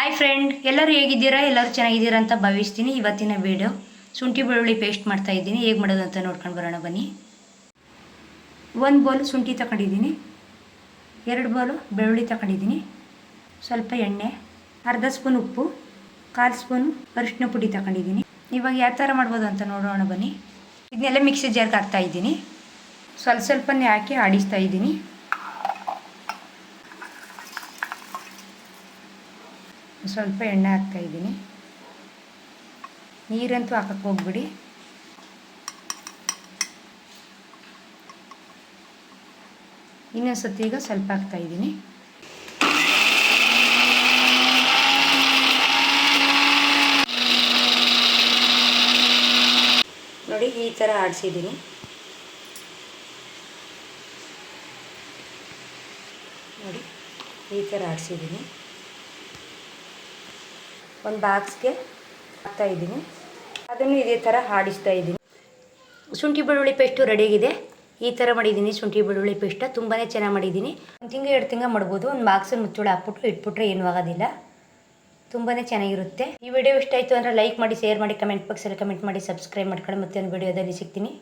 Hi friend ಎಲ್ಲರೂ ಹೇಗಿದ್ದೀರಾ? ಎಲ್ಲರೂ ಚೆನ್ನಾಗಿದ್ದೀರಾ ಅಂತ ಭಾವಿಸ್ತೀನಿ. ಇವತ್ತಿನ ವಿಡಿಯೋ ಶುಂಠಿ ಬೆಳ್ಳುಳ್ಳಿ ಪೇಸ್ಟ್ ಮಾಡ್ತಾ ಇದ್ದೀನಿ. ಹೇಗೆ ಮಾಡೋದು ಅಂತ ನೋಡ್ಕೊಂಡು ಬರೋಣ ಬನ್ನಿ. ಒಂದು ಬೌಲ್ ಶುಂಠಿ ತಗೊಂಡಿದ್ದೀನಿ ಎರಡು ಬೌಲು ಬೆಳ್ಳುಳ್ಳಿ ತಗೊಂಡಿದ್ದೀನಿ ಸ್ವಲ್ಪ ಎಣ್ಣೆ, ಅರ್ಧ ಸ್ಪೂನ್ ಉಪ್ಪು, ಕಾಲು ಸ್ಪೂನು ಅರಿಶಿನ ಪುಡಿ ತಗೊಂಡಿದ್ದೀನಿ ಇವಾಗ ಯಾವ ಥರ ಮಾಡ್ಬೋದು ಅಂತ ನೋಡೋಣ ಬನ್ನಿ. ಇದನ್ನೆಲ್ಲ ಮಿಕ್ಸಿ ಜಾರ್ಗೆ ಹಾಕ್ತಾ ಇದ್ದೀನಿ. ಸ್ವಲ್ಪ ಸ್ವಲ್ಪನೇ ಹಾಕಿ ಆಡಿಸ್ತಾ ಇದ್ದೀನಿ. ಸ್ವಲ್ಪ ಎಣ್ಣೆ ಹಾಕ್ತಾ ಇದ್ದೀನಿ. ನೀರಂತೂ ಹಾಕಕ್ಕೆ ಹೋಗ್ಬಿಡಿ. ಇನ್ನೊಂದು ಸತಿ ಈಗ ಸ್ವಲ್ಪ ಹಾಕ್ತಾ ಇದ್ದೀನಿ. ನೋಡಿ, ಈ ಥರ ಆಡಿಸಿದ್ದೀನಿ. ನೋಡಿ, ಈ ಥರ ಆಡಿಸಿದ್ದೀನಿ. ಒಂದು ಬಾಕ್ಸ್ಗೆ ಹಾಕ್ತಾ ಇದ್ದೀನಿ. ಅದನ್ನು ಇದೇ ಥರ ಹಾಡಿಸ್ತಾ ಇದ್ದೀನಿ. ಶುಂಠಿ ಬೆಳ್ಳುಳ್ಳಿ ಪೇಸ್ಟು ರೆಡಿಯಾಗಿದೆ. ಈ ಥರ ಮಾಡಿದ್ದೀನಿ ಶುಂಠಿ ಬೆಳ್ಳುಳ್ಳಿ ಪೇಸ್ಟ. ತುಂಬಾ ಚೆನ್ನಾಗಿ ಮಾಡಿದ್ದೀನಿ. ಒಂದು ತಿಂಗಳು, ಎರಡು ತಿಂಗಳು ಮಾಡ್ಬೋದು. ಒಂದು ಬಾಕ್ಸಲ್ಲಿ ಮುಚ್ಚೋಳು, ಹಾಕ್ಬಿಟ್ಟು ಇಟ್ಬಿಟ್ರೆ ಏನೂ ಆಗೋದಿಲ್ಲ. ತುಂಬಾ ಚೆನ್ನಾಗಿರುತ್ತೆ. ಈ ವಿಡಿಯೋ ಇಷ್ಟ ಆಯಿತು ಅಂದರೆ ಲೈಕ್ ಮಾಡಿ, ಶೇರ್ ಮಾಡಿ, ಕಮೆಂಟ್ ಬಾಕ್ಸಲ್ಲಿ ಕಮೆಂಟ್ ಮಾಡಿ, ಸಬ್ಸ್ಕ್ರೈಬ್ ಮಾಡ್ಕೊಳ್ಳಿ. ಮತ್ತೆ ಒಂದು ವಿಡಿಯೋದಲ್ಲಿ ಸಿಗ್ತೀನಿ.